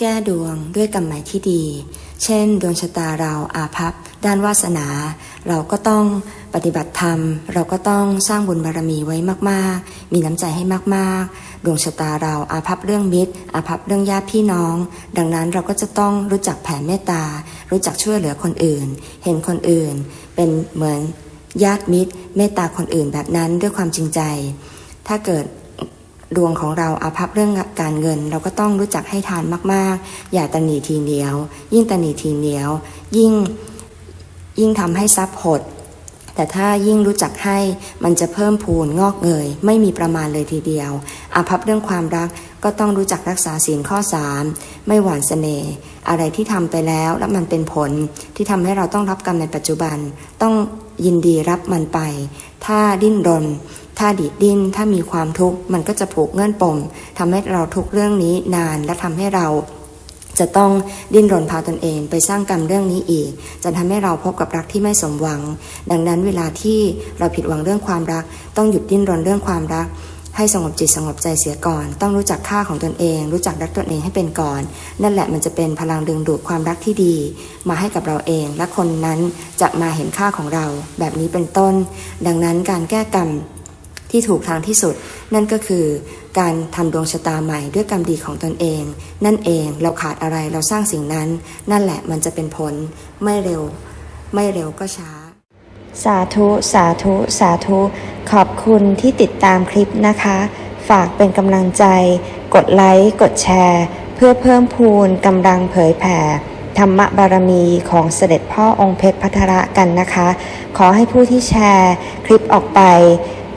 แก้ดวงด้วยกรรมหมายที่ดี เช่น ดวงชะตาเราอาภัพ ด้านวาสนา เราก็ต้องปฏิบัติธรรม เราก็ต้องสร้างบุญบารมีไว้มากๆ มีน้ำใจให้มากๆ ดวงชะตาเราอาภัพเรื่องมิตร อาภัพเรื่องญาติพี่น้อง ดังนั้นเราก็จะต้องรู้จักแผ่เมตตา รู้จักช่วยเหลือคนอื่น เห็นคนอื่น เป็นเหมือนญาติมิตร เมตตาคนอื่นแบบนั้นด้วยความจริงใจ ถ้าเกิด ดวงของเราอาภัพเรื่องการเงิน เราก็ต้องรู้จักให้ทานมากๆ อย่าตะหนีทีเหนียว ยิ่งตะหนีทีเหนียว ยิ่งยิ่งทำให้ทรัพย์หด แต่ถ้ายิ่งรู้จักให้มันจะเพิ่มพูนงอกเงย ไม่มีประมาณเลยทีเดียวอาภัพเรื่องความรักก็ต้องรู้จักรักษาศีลข้อ 3 ไม่หวานเสน่ห์อะไรที่ทำไปแล้วแล้วมันเป็นผลที่ทำให้เราต้องรับกรรมในปัจจุบัน ต้องยินดีรับมันไป ถ้าดิ้นรน ถ้าดีดดิ้น ถ้ามีความทุกข์ มันก็จะผูกเงื่อนปมทำให้เราทุกเรื่องนี้นานและทำให้เรา จะต้องดิ้นรนพาตนเองไปสร้างกรรมเรื่องนี้อีก จะทำให้เราพบกับรักที่ไม่สมหวัง ดังนั้นเวลาที่เราผิดหวังเรื่องความรัก ต้องหยุดดิ้นรนเรื่องความรักให้สงบจิตสงบใจเสียก่อน ต้องรู้จักค่าของตนเอง รู้จักรักตนเองให้เป็นก่อน นั่นแหละมันจะเป็นพลังดึงดูดความรักที่ดี มาให้กับเราเอง และคนนั้นจะมาเห็นค่าของเรา แบบนี้เป็นต้น ดังนั้นการแก้กรรม ที่ถูกทางที่สุด นั่นก็คือการทำดวงชะตาใหม่ด้วยกรรมดีของตนเอง นั่นเองเราขาดอะไรเราสร้างสิ่งนั้น นั่นแหละมันจะเป็นผลไม่เร็ว ไม่เร็วก็ช้า สาธุ สาธุ สาธุ ขอบคุณที่ติดตามคลิปนะคะ ฝากเป็นกำลังใจ กดไลค์กดแชร์ เพื่อเพิ่มพูนกำลังเผยแผ่ธรรมบารมีของเสด็จพ่อองค์เพชรพัทระกันนะคะ ขอให้ผู้ที่แชร์คลิปออกไป